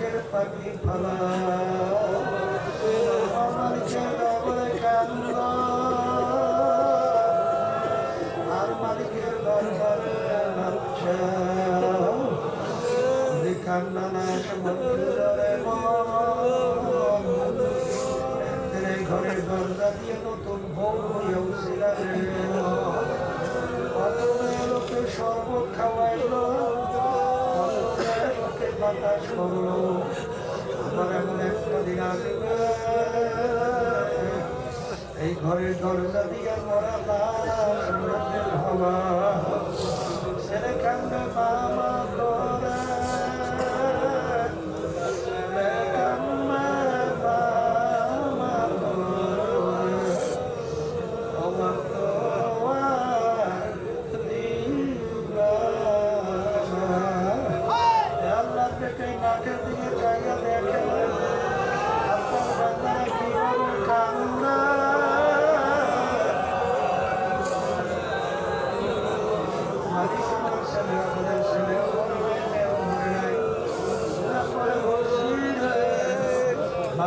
চোখের পাখি ফালা মালিকের দরবারে কান্না আর মালিকের দরজা দিয়ে নতুন বউ হয়ে লোকে শরবত খাওয়াইলো। আবার এমন একটা দিন আসবে এই ঘরের দরজা দিয়ে মরা লাশ হওয়া ছেলে কান্দে বাবা করে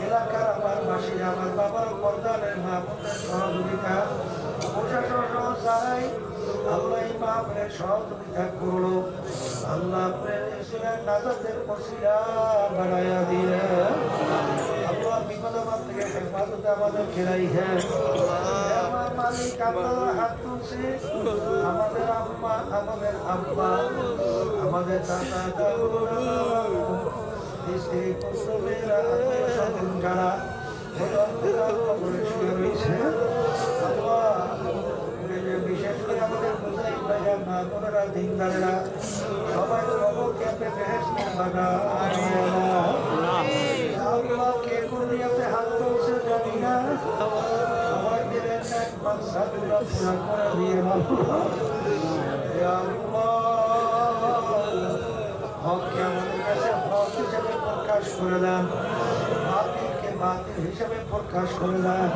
এলাকার আমার মাসি আমার বাবার প্রশাসন সহ যারাই আল্লাহ এই সহযোগিতা করল আল্লাহ আপনার ইসলামের নাজাতের পশিলা বাড়াইয়া বিপদ থেকে হেফাজত আমাদের খেলাই হ্যাঁ মালিক আপনার হাত তুলছে আমাদের আম্মা আমাদের আব্বা, আমাদের দাদা, দাদু স্ত্রী পুত্র মেয়েরা আত্মীয় স্বজন যারা রয়েছে বিশেষ করে আমাদের মুজাই ভাইয়া মা, বোনেরা, দিনদারেরা, সবাই খবর ক্যাম্পে বেহেস্তের হককে আমাদের কাছে হক হিসেবে প্রকাশ করে দেন বাতিলকে বাতিল হিসেবে প্রকাশ করে দেন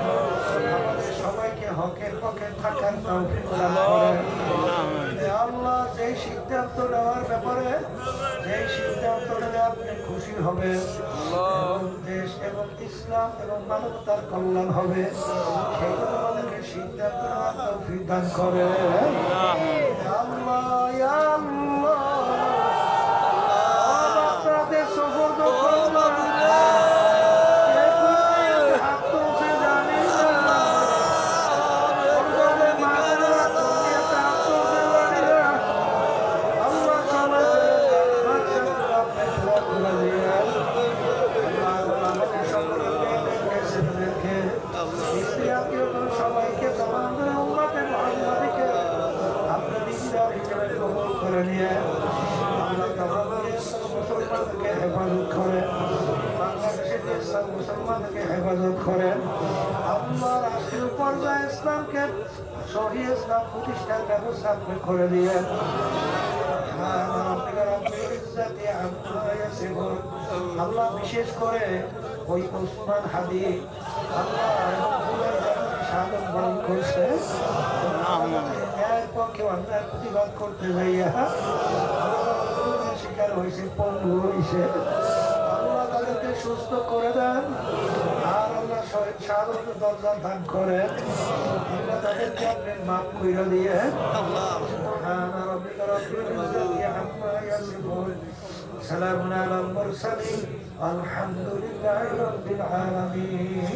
সবাইকে হকের পক্ষে থাকার তৌফিক দান যেই সিদ্ধান্ত নেওয়ার ব্যাপারে যেই সিদ্ধান্ত নিলে আপনি খুশি হবে দেশ এবং ইসলাম এবং মানবতার কল্যাণ হবে আমাদেরকে সিদ্ধান্ত তৌফিক দান করে আল্লাহ। করে নিয়ে আমরা মুসলমানকে হেফাজত করেন বাংলাদেশের মুসলমানকে হেফাজত করেন আল্লাহ রাষ্ট্রীয় পর্যায়ে ইসলামকে সহি ইসলাম প্রতিষ্ঠার ব্যবস্থা করে দিয়ে আল্লাহ বিশেষ করে ওই ওসমান হাদি, আল্লাহ সাধন বরণ পক্ষে অন্যায় প্রতিবাদ করতে যাইয়া শিকার হয়েছে, পঙ্গু হয়েছে। আল্লাহ তাদেরকে সুস্থ করে দেন, আর আল্লাহ সাধারণ দরজা দান করেন আল্লাহ তাদেরকে আপনি মাপ করে দিয়ে। সালামুন আলম মুরসালিন, আলহামদুলিল্লাহ রব্বিল আলামিন।